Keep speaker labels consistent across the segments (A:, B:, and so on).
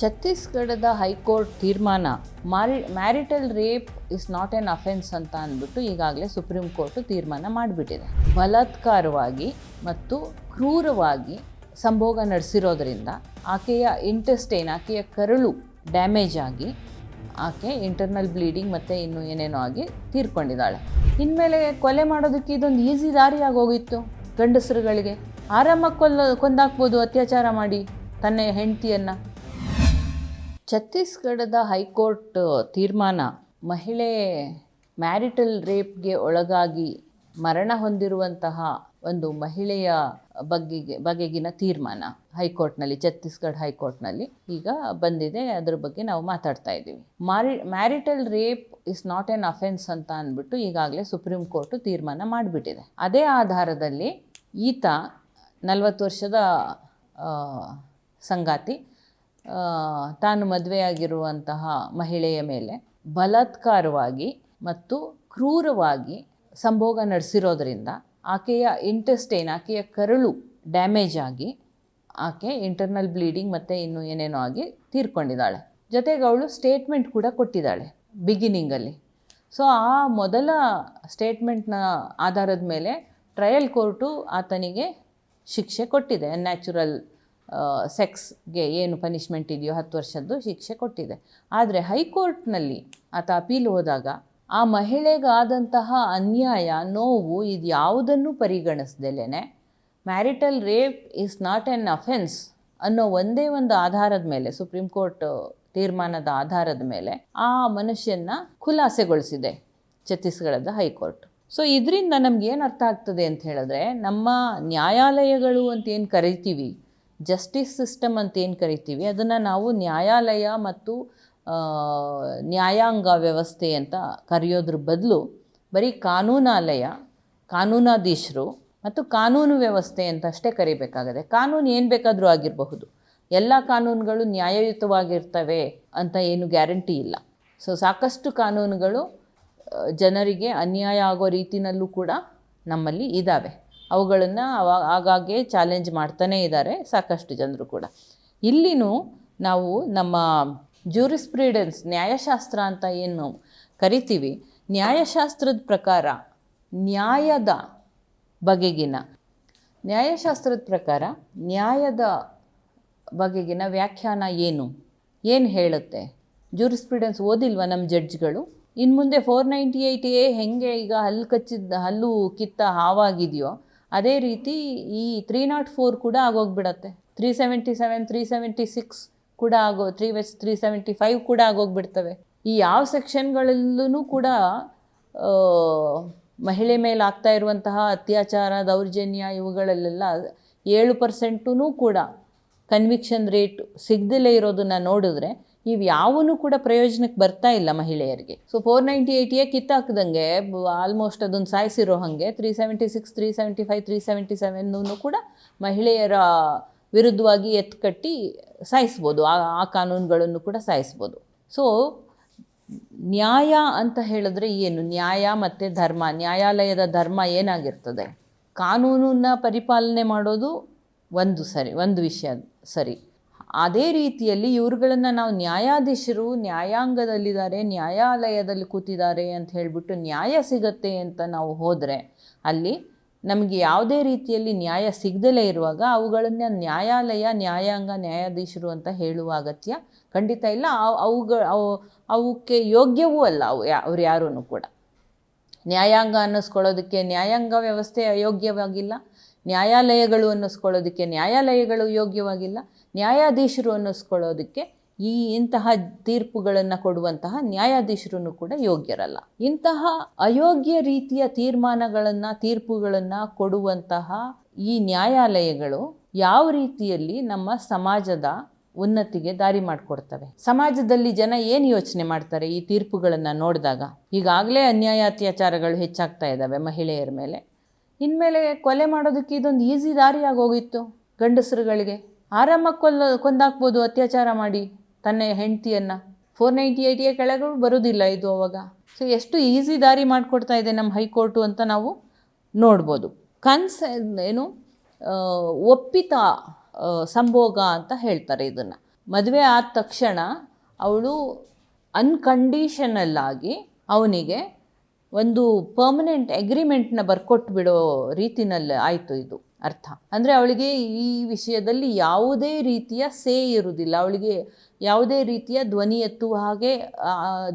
A: ಛತ್ತೀಸ್ಗಢದ ಹೈಕೋರ್ಟ್ ತೀರ್ಮಾನ ಮಾರಿ marital rape is not an offence ಅಂತ ಅಂದ್ಬಿಟ್ಟು ಈಗಾಗಲೇ ಸುಪ್ರೀಂ ಕೋರ್ಟು ತೀರ್ಮಾನ ಮಾಡಿಬಿಟ್ಟಿದೆ. ಬಲಾತ್ಕಾರವಾಗಿ ಮತ್ತು ಕ್ರೂರವಾಗಿ ಸಂಭೋಗ ನಡೆಸಿರೋದ್ರಿಂದ ಆಕೆಯ ಇಂಟೆಸ್ಟೈನ್ ಆಕೆಯ ಕರಳು ಡ್ಯಾಮೇಜ್ ಆಗಿ ಆಕೆ ಇಂಟರ್ನಲ್ ಬ್ಲೀಡಿಂಗ್ ಮತ್ತು ಇನ್ನೂ ಏನೇನೋ ಆಗಿ ತೀರ್ಕೊಂಡಿದ್ದಾಳೆ. ಇನ್ಮೇಲೆ ಕೊಲೆ ಮಾಡೋದಕ್ಕೆ ಇದೊಂದು ಈಸಿ ದಾರಿಯಾಗಿ ಹೋಗಿತ್ತು ಗಂಡಸರುಗಳಿಗೆ. ಆರಾಮಾಗಿ ಕೊಲ್ಲ, ಕೊಂದಾಕ್ಬೋದು ಅತ್ಯಾಚಾರ ಮಾಡಿ ತನ್ನ ಹೆಂಡತಿಯನ್ನು. ಛತ್ತೀಸ್ಗಢದ ಹೈಕೋರ್ಟ್ ತೀರ್ಮಾನ ಮಹಿಳೆ ಮ್ಯಾರಿಟಲ್ ರೇಪ್ಗೆ ಒಳಗಾಗಿ ಮರಣ ಹೊಂದಿರುವಂತಹ ಒಂದು ಮಹಿಳೆಯ ಬಗೆಗೆ ಬಗೆಗಿನ ತೀರ್ಮಾನ ಹೈಕೋರ್ಟ್ನಲ್ಲಿ, ಛತ್ತೀಸ್ಗಢ ಹೈಕೋರ್ಟ್ನಲ್ಲಿ ಈಗ ಬಂದಿದೆ. ಅದ್ರ ಬಗ್ಗೆ ನಾವು ಮಾತಾಡ್ತಾ ಇದ್ದೀವಿ. ಮಾರಿ, marital rape is not an offence ಅಂತ ಅಂದ್ಬಿಟ್ಟು ಈಗಾಗಲೇ ಸುಪ್ರೀಂ ಕೋರ್ಟ್ ತೀರ್ಮಾನ ಮಾಡಿಬಿಟ್ಟಿದೆ. ಅದೇ ಆಧಾರದಲ್ಲಿ ಈತ ನಲವತ್ತು ವರ್ಷದ ಸಂಗಾತಿ ತಾನು ಮದುವೆಯಾಗಿರುವಂತಹ ಮಹಿಳೆಯ ಮೇಲೆ ಬಲಾತ್ಕಾರವಾಗಿ ಮತ್ತು ಕ್ರೂರವಾಗಿ ಸಂಭೋಗ ನಡೆಸಿರೋದ್ರಿಂದ ಆಕೆಯ ಇಂಟೆಸ್ಟೈನ್ ಆಕೆಯ ಕರಳು ಡ್ಯಾಮೇಜ್ ಆಗಿ ಆಕೆ ಇಂಟರ್ನಲ್ ಬ್ಲೀಡಿಂಗ್ ಮತ್ತು ಇನ್ನು ಏನೇನೋ ಆಗಿ ತೀರ್ಕೊಂಡಿದ್ದಾಳೆ. ಜೊತೆಗೆ ಅವಳು ಸ್ಟೇಟ್ಮೆಂಟ್ ಕೂಡ ಕೊಟ್ಟಿದ್ದಾಳೆ ಬಿಗಿನಿಂಗಲ್ಲಿ ಸೊ ಆ ಮೊದಲ ಸ್ಟೇಟ್ಮೆಂಟ್ನ ಆಧಾರದ ಮೇಲೆ ಟ್ರಯಲ್ ಕೋರ್ಟು ಆತನಿಗೆ ಶಿಕ್ಷೆ ಕೊಟ್ಟಿದೆ. ನ್ಯಾಚುರಲ್ ಸೆಕ್ಸ್ಗೆ ಏನು ಪನಿಷ್ಮೆಂಟ್ ಇದೆಯೋ ಹತ್ತು ವರ್ಷದ್ದು ಶಿಕ್ಷೆ ಕೊಟ್ಟಿದೆ. ಆದರೆ ಹೈಕೋರ್ಟ್ನಲ್ಲಿ ಆತ ಅಪೀಲ್ ಹೋದಾಗ ಆ ಮಹಿಳೆಗಾದಂತಹ ಅನ್ಯಾಯ, ನೋವು ಇದು ಯಾವುದನ್ನು ಪರಿಗಣಿಸ್ದಲೇ marital rape is not an offence ಅನ್ನೋ ಒಂದೇ ಒಂದು ಆಧಾರದ ಮೇಲೆ, ಸುಪ್ರೀಂ ಕೋರ್ಟ್ ತೀರ್ಮಾನದ ಆಧಾರದ ಮೇಲೆ ಆ ಮನುಷ್ಯನ ಖುಲಾಸೆಗೊಳಿಸಿದೆ ಛತ್ತೀಸ್ಗಢದ ಹೈಕೋರ್ಟ್. ಸೊ ಇದರಿಂದ ನಮ್ಗೆ ಏನು ಅರ್ಥ ಆಗ್ತದೆ ಅಂತ ಹೇಳಿದ್ರೆ ನಮ್ಮ ನ್ಯಾಯಾಲಯಗಳು ಅಂತ ಏನು ಕರಿತೀವಿ ಜಸ್ಟಿಸ್ ಸಿಸ್ಟಮ್ ಅಂತ ಏನು ಕರಿತೀವಿ, ಅದನ್ನು ನಾವು ನ್ಯಾಯಾಲಯ ಮತ್ತು ನ್ಯಾಯಾಂಗ ವ್ಯವಸ್ಥೆ ಅಂತ ಕರೆಯೋದ್ರ ಬದಲು ಬರೀ ಕಾನೂನಾಲಯ, ಕಾನೂನಾಧೀಶರು ಮತ್ತು ಕಾನೂನು ವ್ಯವಸ್ಥೆ ಅಂತ ಅಷ್ಟೇ ಕರಿಬೇಕಾಗದೆ, ಕಾನೂನು ಏನು ಬೇಕಾದರೂ ಆಗಿರಬಹುದು. ಎಲ್ಲ ಕಾನೂನುಗಳು ನ್ಯಾಯಯುತವಾಗಿರ್ತವೆ ಅಂತ ಏನು ಗ್ಯಾರಂಟಿ ಇಲ್ಲ. ಸೊ, ಸಾಕಷ್ಟು ಕಾನೂನುಗಳು ಜನರಿಗೆ ಅನ್ಯಾಯ ಆಗೋ ರೀತಿನಲ್ಲೂ ಕೂಡ ನಮ್ಮಲ್ಲಿ ಇದ್ದಾವೆ ಅವುಗಳನ್ನು ಅವಾಗ ಆಗಾಗ್ಗೆ ಚಾಲೆಂಜ್ ಮಾಡ್ತಾನೇ ಇದ್ದಾರೆ ಸಾಕಷ್ಟು ಜನರು ಕೂಡ. ಇಲ್ಲಿನೂ ನಾವು ನಮ್ಮ ಜೂರಿಸ್ಪ್ರಿಡೆನ್ಸ್ ನ್ಯಾಯಶಾಸ್ತ್ರ ಅಂತ ಏನು ಕರಿತೀವಿ, ನ್ಯಾಯಶಾಸ್ತ್ರದ ಪ್ರಕಾರ ನ್ಯಾಯದ ಬಗೆಗಿನ, ನ್ಯಾಯಶಾಸ್ತ್ರದ ಪ್ರಕಾರ ನ್ಯಾಯದ ಬಗೆಗಿನ ವ್ಯಾಖ್ಯಾನ ಏನು? ಏನು ಹೇಳುತ್ತೆ? ಜೂರಿಸ್ಪ್ರಿಡೆನ್ಸ್ ಓದಿಲ್ವ ನಮ್ಮ ಜಡ್ಜ್ಗಳು ಇನ್ನು ಮುಂದೆ ಫೋರ್ ನೈಂಟಿ ಏಯ್ಟ್ ಎ ಹೆಂಗೆ ಈಗ ಹಲ್ಲು ಕಚ್ಚಿದ್ದ, ಹಲ್ಲು ಕಿತ್ತ ಹಾವಾಗಿದೆಯೋ ಅದೇ ರೀತಿ ಈ ತ್ರೀ ನಾಟ್ ಫೋರ್ ಕೂಡ ಆಗೋಗ್ಬಿಡತ್ತೆ. Three seventy seven three seventy six ಕೂಡ ಆಗೋ ತ್ರೀ ವೆಸ್ ತ್ರೀ ಸೆವೆಂಟಿ ಫೈವ್ ಕೂಡ ಆಗೋಗ್ಬಿಡ್ತವೆ. ಈ ಯಾವ ಸೆಕ್ಷನ್ಗಳಲ್ಲೂ ಕೂಡ ಮಹಿಳೆ ಮೇಲೆ ಆಗ್ತಾ ಇರುವಂತಹ ಅತ್ಯಾಚಾರ, ದೌರ್ಜನ್ಯ ಇವುಗಳಲ್ಲೆಲ್ಲ ಏಳು ಪರ್ಸೆಂಟೂ ಕೂಡ ಕನ್ವಿಕ್ಷನ್ ರೇಟ್ ಸಿಗದಲೇ ಇರೋದನ್ನು ನೋಡಿದ್ರೆ ಇವು ಯಾವೂ ಕೂಡ ಪ್ರಯೋಜನಕ್ಕೆ ಬರ್ತಾ ಇಲ್ಲ ಮಹಿಳೆಯರಿಗೆ. ಸೊ ಫೋರ್ ನೈಂಟಿ ಏಯ್ಟಿಯೇ ಕಿತ್ತಾಕ್ದಂಗೆ ಆಲ್ಮೋಸ್ಟ್ ಅದನ್ನು ಸಾಯಿಸಿರೋ ಹಾಗೆ three seventy six three seventy five three seventy seven ಕೂಡ ಮಹಿಳೆಯರ ವಿರುದ್ಧವಾಗಿ ಎತ್ಕಟ್ಟಿ ಸಾಯಿಸ್ಬೋದು. ಆ ಆ ಕಾನೂನುಗಳನ್ನು ಕೂಡ ಸಾಯಿಸ್ಬೋದು. ಸೊ ನ್ಯಾಯ ಅಂತ ಹೇಳಿದ್ರೆ ಏನು? ನ್ಯಾಯ ಮತ್ತು ಧರ್ಮ. ನ್ಯಾಯಾಲಯದ ಧರ್ಮ ಏನಾಗಿರ್ತದೆ? ಕಾನೂನನ್ನು ಪರಿಪಾಲನೆ ಮಾಡೋದು ಒಂದು ಸರಿ, ಒಂದು ವಿಷಯ ಸರಿ. ಅದೇ ರೀತಿಯಲ್ಲಿ ಇವ್ರುಗಳನ್ನು ನಾವು ನ್ಯಾಯಾಧೀಶರು ನ್ಯಾಯಾಂಗದಲ್ಲಿದ್ದಾರೆ, ನ್ಯಾಯಾಲಯದಲ್ಲಿ ಕೂತಿದ್ದಾರೆ ಅಂತ ಹೇಳಿಬಿಟ್ಟು ನ್ಯಾಯ ಸಿಗತ್ತೆ ಅಂತ ನಾವು ಹೋದರೆ, ಅಲ್ಲಿ ನಮಗೆ ಯಾವುದೇ ರೀತಿಯಲ್ಲಿ ನ್ಯಾಯ ಸಿಗದಲೇ ಇರುವಾಗ ಅವುಗಳನ್ನು ನ್ಯಾಯಾಲಯ, ನ್ಯಾಯಾಂಗ, ನ್ಯಾಯಾಧೀಶರು ಅಂತ ಹೇಳುವ ಅಗತ್ಯ ಖಂಡಿತ ಇಲ್ಲ. ಅವು ಅವುಗಳ ಅವು, ಅವಕ್ಕೆ ಯೋಗ್ಯವೂ ಅಲ್ಲ ಅವು ಯಾ, ಅವ್ರು ಯಾರೂ ಕೂಡ. ನ್ಯಾಯಾಂಗ ಅನ್ನಿಸ್ಕೊಳ್ಳೋದಕ್ಕೆ ನ್ಯಾಯಾಂಗ ವ್ಯವಸ್ಥೆ ಅಯೋಗ್ಯವಾಗಿಲ್ಲ ನ್ಯಾಯಾಲಯಗಳು ಅನ್ನಿಸ್ಕೊಳ್ಳೋದಕ್ಕೆ ನ್ಯಾಯಾಲಯಗಳು ಯೋಗ್ಯವಾಗಿಲ್ಲ ನ್ಯಾಯಾಧೀಶರು ಅನ್ನಿಸ್ಕೊಳ್ಳೋದಕ್ಕೆ ಈ ಇಂತಹ ತೀರ್ಪುಗಳನ್ನು ಕೊಡುವಂತಹ ನ್ಯಾಯಾಧೀಶರು ಕೂಡ ಯೋಗ್ಯರಲ್ಲ. ಇಂತಹ ಅಯೋಗ್ಯ ರೀತಿಯ ತೀರ್ಮಾನಗಳನ್ನು, ತೀರ್ಪುಗಳನ್ನು ಕೊಡುವಂತಹ ಈ ನ್ಯಾಯಾಲಯಗಳು ಯಾವ ರೀತಿಯಲ್ಲಿ ನಮ್ಮ ಸಮಾಜದ ಉನ್ನತಿಗೆ ದಾರಿ ಮಾಡಿಕೊಡ್ತವೆ? ಸಮಾಜದಲ್ಲಿ ಜನ ಏನು ಯೋಚನೆ ಮಾಡ್ತಾರೆ ಈ ತೀರ್ಪುಗಳನ್ನು ನೋಡಿದಾಗ? ಈಗಾಗಲೇ ಅನ್ಯಾಯ ಅತ್ಯಾಚಾರಗಳು ಹೆಚ್ಚಾಗ್ತಾ ಇದ್ದಾವೆ ಮಹಿಳೆಯರ ಮೇಲೆ. ಇನ್ಮೇಲೆ ಕೊಲೆ ಮಾಡೋದಕ್ಕೆ ಇದೊಂದು ಈಸಿ ದಾರಿಯಾಗಿ ಹೋಗಿತ್ತು ಗಂಡಸರುಗಳಿಗೆ. ಆರಾಮಾಗಿ ಕೊಲ್ಲ ಕೊಂದಾಕ್ಬೋದು, ಅತ್ಯಾಚಾರ ಮಾಡಿ ತನ್ನ ಹೆಂಡತಿಯನ್ನು. ಫೋರ್ ನೈಂಟಿ ಏಯ್ಟಿಯ ಕೆಳಗೂ ಬರೋದಿಲ್ಲ ಇದು ಅವಾಗ. ಸೊ ಎಷ್ಟು ಈಸಿ ದಾರಿ ಮಾಡಿಕೊಡ್ತಾ ಇದೆ ನಮ್ಮ ಹೈಕೋರ್ಟು ಅಂತ ನಾವು ನೋಡ್ಬೋದು. ಕನ್ಸ್, ಏನು ಒಪ್ಪಿತ ಸಂಭೋಗ ಅಂತ ಹೇಳ್ತಾರೆ ಇದನ್ನು. ಮದುವೆ ಆದ ತಕ್ಷಣ ಅವಳು ಅನ್ಕಂಡೀಷನಲ್ ಆಗಿ ಅವನಿಗೆ ಒಂದು ಪರ್ಮನೆಂಟ್ ಅಗ್ರಿಮೆಂಟ್ನ ಬರ್ಕೊಟ್ಬಿಡೋ ರೀತಿನಲ್ಲಿ ಆಯಿತು ಇದು. ಅರ್ಥ. ಅಂದರೆ ಅವಳಿಗೆ ಈ ವಿಷಯದಲ್ಲಿ ಯಾವುದೇ ರೀತಿಯ ಸೇ ಇರುವುದಿಲ್ಲ. ಅವಳಿಗೆ ಯಾವುದೇ ರೀತಿಯ ಧ್ವನಿ ಎತ್ತುವ ಹಾಗೆ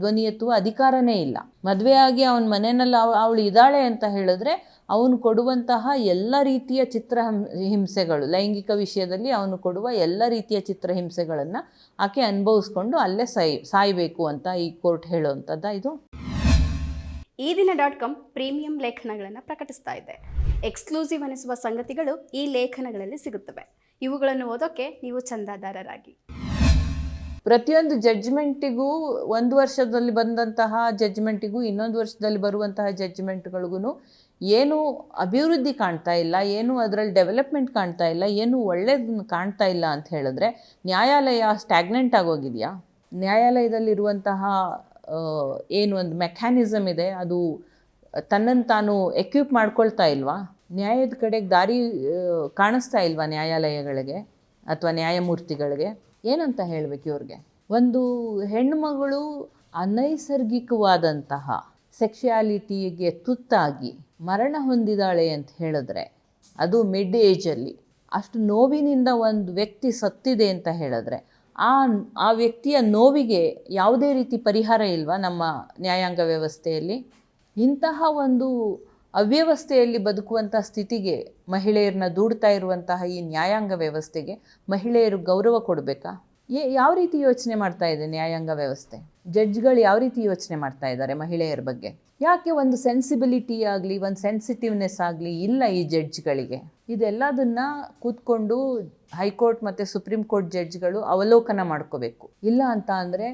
A: ಧ್ವನಿ ಎತ್ತುವ ಅಧಿಕಾರನೇ ಇಲ್ಲ. ಮದುವೆ ಆಗಿ ಅವನ ಮನೆಯಲ್ಲಿ ಅವಳು ಇದ್ದಾಳೆ ಅಂತ ಹೇಳಿದ್ರೆ ಅವನು ಕೊಡುವಂತಹ ಎಲ್ಲ ರೀತಿಯ ಚಿತ್ರ ಹಿಂಸೆಗಳು, ಲೈಂಗಿಕ ವಿಷಯದಲ್ಲಿ ಅವನು ಕೊಡುವ ಎಲ್ಲ ರೀತಿಯ ಚಿತ್ರ ಹಿಂಸೆಗಳನ್ನು ಆಕೆ ಅನುಭವಿಸ್ಕೊಂಡು ಅಲ್ಲೇ ಸಾಯ್, ಸಾಯಬೇಕು ಅಂತ ಈ ಕೋರ್ಟ್ ಹೇಳುವಂಥದ್ದ ಇದು.
B: ಈ ದಿನ ಡಾಟ್ ಕಾಮ್ ಪ್ರೀಮಿಯಂ ಲೇಖನಗಳನ್ನು ಪ್ರಕಟಿಸ್ತಾ ಇದೆ. ಎಕ್ಸ್ಕ್ಲೂಸಿವ್ ಅನಿಸುವ ಸಂಗತಿಗಳು ಈ ಲೇಖನಗಳಲ್ಲಿ ಸಿಗುತ್ತವೆ. ಇವುಗಳನ್ನು ಓದೋಕೆ ನೀವು ಚಂದಾದಾರರಾಗಿ.
A: ಪ್ರತಿಯೊಂದು ಜಡ್ಜ್ಮೆಂಟಿಗೂ ಒಂದು ವರ್ಷದಲ್ಲಿ ಬಂದಂತಹ ಜಡ್ಜ್ಮೆಂಟಿಗೂ ಇನ್ನೊಂದು ವರ್ಷದಲ್ಲಿ ಬರುವಂತಹ ಜಡ್ಜ್ಮೆಂಟ್ಗಳಿಗೂ ಏನು ಅಭಿವೃದ್ಧಿ ಕಾಣ್ತಾ ಇಲ್ಲ, ಏನು ಅದರಲ್ಲಿ ಡೆವಲಪ್ಮೆಂಟ್ ಕಾಣ್ತಾ ಇಲ್ಲ, ಏನು ಒಳ್ಳೆಯದನ್ನು ಕಾಣ್ತಾ ಇಲ್ಲ ಅಂತ ಹೇಳಿದ್ರೆ ನ್ಯಾಯಾಲಯ ಸ್ಟ್ಯಾಗ್ನೆಂಟ್ ಆಗೋಗಿದೆಯಾ ನ್ಯಾಯಾಲಯದಲ್ಲಿರುವಂತಹ ಏನು ಒಂದು ಮೆಕ್ಯಾನಿಸಮ್ ಇದೆ, ಅದು ತನ್ನನ್ನು ತಾನು ಎಕ್ವಿಪ್ ಮಾಡ್ಕೊಳ್ತಾ ಇಲ್ವಾ? ನ್ಯಾಯದ ಕಡೆಗೆ ದಾರಿ ಕಾಣಿಸ್ತಾ ಇಲ್ವಾ ನ್ಯಾಯಾಲಯಗಳಿಗೆ ಅಥವಾ ನ್ಯಾಯಮೂರ್ತಿಗಳಿಗೆ? ಏನಂತ ಹೇಳಬೇಕು ಇವ್ರಿಗೆ? ಒಂದು ಹೆಣ್ಣುಮಗಳು ಅನೈಸರ್ಗಿಕವಾದಂತಹ ಸೆಕ್ಷುಯಾಲಿಟಿಗೆ ತುತ್ತಾಗಿ ಮರಣ ಹೊಂದಿದಾಳೆ ಅಂತ ಹೇಳಿದ್ರೆ, ಅದು ಮಿಡ್ ಏಜಲ್ಲಿ ಅಷ್ಟು ನೋವಿನಿಂದ ಒಂದು ವ್ಯಕ್ತಿ ಸತ್ತಿದೆ ಅಂತ ಹೇಳಿದ್ರೆ, ಆ ಆ ವ್ಯಕ್ತಿಯ ನೋವಿಗೆ ಯಾವುದೇ ರೀತಿ ಪರಿಹಾರ ಇಲ್ವಾ ನಮ್ಮ ನ್ಯಾಯಾಂಗ ವ್ಯವಸ್ಥೆಯಲ್ಲಿ? ಇಂತಹ ಒಂದು ಅವ್ಯವಸ್ಥೆಯಲ್ಲಿ ಬದುಕುವಂಥ ಸ್ಥಿತಿಗೆ ಮಹಿಳೆಯರನ್ನ ದೂಡ್ತಾ ಇರುವಂತಹ ಈ ನ್ಯಾಯಾಂಗ ವ್ಯವಸ್ಥೆಗೆ ಮಹಿಳೆಯರು ಗೌರವ ಕೊಡಬೇಕಾ? ಏ ಯಾವ ರೀತಿ ಯೋಚನೆ ಮಾಡ್ತಾ ಇದೆ ನ್ಯಾಯಾಂಗ ವ್ಯವಸ್ಥೆ? ಜಡ್ಜ್ಗಳು ಯಾವ ರೀತಿ ಯೋಚನೆ ಮಾಡ್ತಾ ಇದ್ದಾರೆ ಮಹಿಳೆಯರ ಬಗ್ಗೆ? ಯಾಕೆ ಒಂದು ಸೆನ್ಸಿಬಿಲಿಟಿ ಆಗಲಿ, ಒಂದು ಸೆನ್ಸಿಟಿವ್ನೆಸ್ ಆಗಲಿ ಇಲ್ಲ ಈ ಜಡ್ಜ್ಗಳಿಗೆ? ಇದೆಲ್ಲದನ್ನ ಕೂತ್ಕೊಂಡು ಹೈಕೋರ್ಟ್ ಮತ್ತು ಸುಪ್ರೀಂ ಕೋರ್ಟ್ ಜಡ್ಜ್ಗಳು ಅವಲೋಕನ ಮಾಡ್ಕೋಬೇಕು. ಇಲ್ಲ ಅಂತ ಅಂದರೆ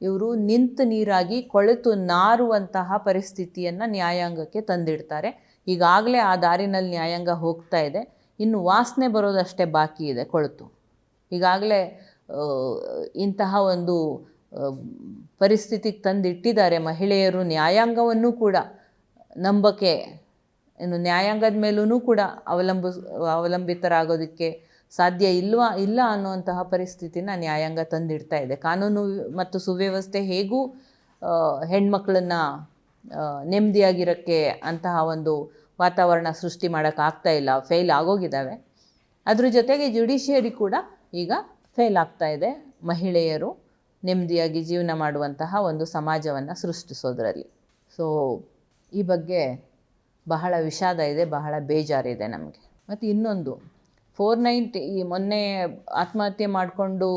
A: ಇವರು ನಿಂತು ನೀರಾಗಿ ಕೊಳೆತು ನಾರುವಂತಹ ಪರಿಸ್ಥಿತಿಯನ್ನು ನ್ಯಾಯಾಂಗಕ್ಕೆ ತಂದಿಡ್ತಾರೆ. ಈಗಾಗಲೇ ಆ ದಾರಿನಲ್ಲಿ ನ್ಯಾಯಾಂಗ ಹೋಗ್ತಾ ಇದೆ. ಇನ್ನು ವಾಸನೆ ಬರೋದಷ್ಟೇ ಬಾಕಿ ಇದೆ ಕೊಳೆತು. ಈಗಾಗಲೇ ಇಂತಹ ಒಂದು ಪರಿಸ್ಥಿತಿಗೆ ತಂದಿಟ್ಟಿದ್ದಾರೆ ಮಹಿಳೆಯರು ನ್ಯಾಯಾಂಗವನ್ನು ಕೂಡ ನಂಬಕೆ ಇನ್ನು ನ್ಯಾಯಾಂಗದ ಮೇಲೂ ಕೂಡ ಅವಲಂಬಿಸ್ ಅವಲಂಬಿತರಾಗೋದಕ್ಕೆ ಸಾಧ್ಯ ಇಲ್ವಾ, ಇಲ್ಲ ಅನ್ನುವಂತಹ ಪರಿಸ್ಥಿತಿನ ನ್ಯಾಯಾಂಗ ತಂದಿಡ್ತಾ ಇದೆ. ಕಾನೂನು ಮತ್ತು ಸುವ್ಯವಸ್ಥೆ ಹೇಗೂ ಹೆಣ್ಮಕ್ಳನ್ನು ನೆಮ್ಮದಿಯಾಗಿರೋಕ್ಕೆ ಅಂತಹ ಒಂದು ವಾತಾವರಣ ಸೃಷ್ಟಿ ಮಾಡೋಕ್ಕಾಗ್ತಾ ಇಲ್ಲ, ಫೇಲ್ ಆಗೋಗಿದ್ದಾವೆ ಅದ್ರ ಜೊತೆಗೆ ಜುಡಿಷಿಯರಿ ಕೂಡ ಈಗ ಫೇಲ್ ಆಗ್ತಾ ಇದೆ. ಮಹಿಳೆಯರು ನೆಮ್ಮದಿಯಾಗಿ ಜೀವನ ಮಾಡುವಂತಹ ಒಂದು ಸಮಾಜವನ್ನು ಸೃಷ್ಟಿಸೋದ್ರಲ್ಲಿ. ಸೊ ಈ ಬಗ್ಗೆ ಬಹಳ ವಿಷಾದ ಇದೆ, ಬಹಳ ಬೇಜಾರಿದೆ ನಮಗೆ. ಮತ್ತು ಇನ್ನೊಂದು ಫೋರ್ ನೈಂಟಿ ಈ ಮೊನ್ನೆ ಆತ್ಮಹತ್ಯೆ ಮಾಡಿಕೊಂಡು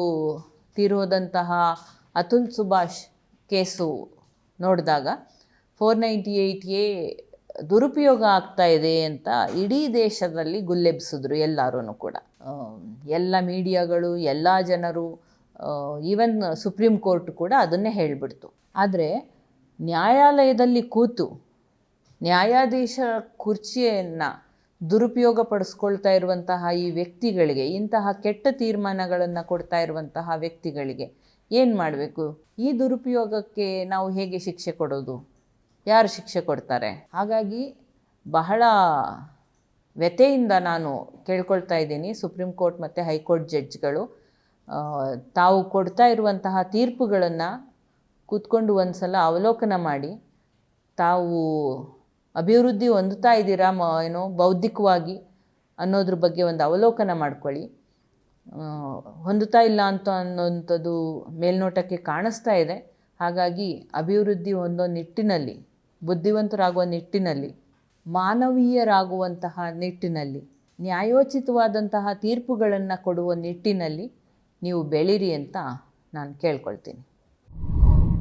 A: ತೀರೋದಂತಹ ಅತುಲ್ ಸುಭಾಷ್ ಕೇಸು ನೋಡಿದಾಗ ಫೋರ್ ನೈಂಟಿ ಏಯ್ಟ್ ದುರುಪಯೋಗ ಆಗ್ತಾ ಇದೆ ಅಂತ ಇಡೀ ದೇಶದಲ್ಲಿ ಗುಲ್ಲೆಬ್ಸಿದ್ರು ಎಲ್ಲರೂ ಕೂಡ. ಎಲ್ಲ ಮೀಡಿಯಾಗಳು, ಎಲ್ಲ ಜನರು ಈವನ್ ಸುಪ್ರೀಂ ಕೋರ್ಟ್ ಕೂಡ ಅದನ್ನೇ ಹೇಳಿಬಿಡ್ತು. ಆದರೆ ನ್ಯಾಯಾಲಯದಲ್ಲಿ ಕೂತು ನ್ಯಾಯಾಧೀಶ ಕುರ್ಚಿಯನ್ನು ದುರುಪಯೋಗ ಪಡಿಸ್ಕೊಳ್ತಾ ಇರುವಂತಹ ಈ ವ್ಯಕ್ತಿಗಳಿಗೆ, ಇಂತಹ ಕೆಟ್ಟ ತೀರ್ಮಾನಗಳನ್ನು ಕೊಡ್ತಾ ಇರುವಂತಹ ವ್ಯಕ್ತಿಗಳಿಗೆ ಏನು ಮಾಡಬೇಕು? ಈ ದುರುಪಯೋಗಕ್ಕೆ ನಾವು ಹೇಗೆ ಶಿಕ್ಷೆ ಕೊಡೋದು? ಯಾರು ಶಿಕ್ಷೆ ಕೊಡ್ತಾರೆ? ಹಾಗಾಗಿ ಬಹಳ ವ್ಯಥೆಯಿಂದ ನಾನು ಕೇಳ್ಕೊಳ್ತಾ ಇದ್ದೀನಿ. ಸುಪ್ರೀಂ ಕೋರ್ಟ್ ಮತ್ತು ಹೈಕೋರ್ಟ್ ಜಡ್ಜ್ಗಳು ತಾವು ಕೊಡ್ತಾ ಇರುವಂತಹ ತೀರ್ಪುಗಳನ್ನು ಕೂತ್ಕೊಂಡು ಒಂದು ಸಲ ಅವಲೋಕನ ಮಾಡಿ, ತಾವು ಅಭಿವೃದ್ಧಿ ಹೊಂದುತ್ತಾ ಇದ್ದೀರಾ, ಮ, ಏನೋ ಬೌದ್ಧಿಕವಾಗಿ ಅನ್ನೋದ್ರ ಬಗ್ಗೆ ಒಂದು ಅವಲೋಕನ ಮಾಡ್ಕೊಳ್ಳಿ. ಹೊಂದುತ್ತಾ ಇಲ್ಲ ಅಂತ ಅನ್ನೋಂಥದ್ದು ಮೇಲ್ನೋಟಕ್ಕೆ ಕಾಣಿಸ್ತಾ ಇದೆ. ಹಾಗಾಗಿ ಅಭಿವೃದ್ಧಿ ಹೊಂದೋ ನಿಟ್ಟಿನಲ್ಲಿ, ಬುದ್ಧಿವಂತರಾಗುವ ನಿಟ್ಟಿನಲ್ಲಿ, ಮಾನವೀಯರಾಗುವಂತಹ ನಿಟ್ಟಿನಲ್ಲಿ, ನ್ಯಾಯೋಚಿತವಾದಂತಹ ತೀರ್ಪುಗಳನ್ನು ಕೊಡುವ ನಿಟ್ಟಿನಲ್ಲಿ ನೀವು ಬೆಳೀರಿ ಅಂತ ನಾನು ಕೇಳ್ಕೊಳ್ತೀನಿ.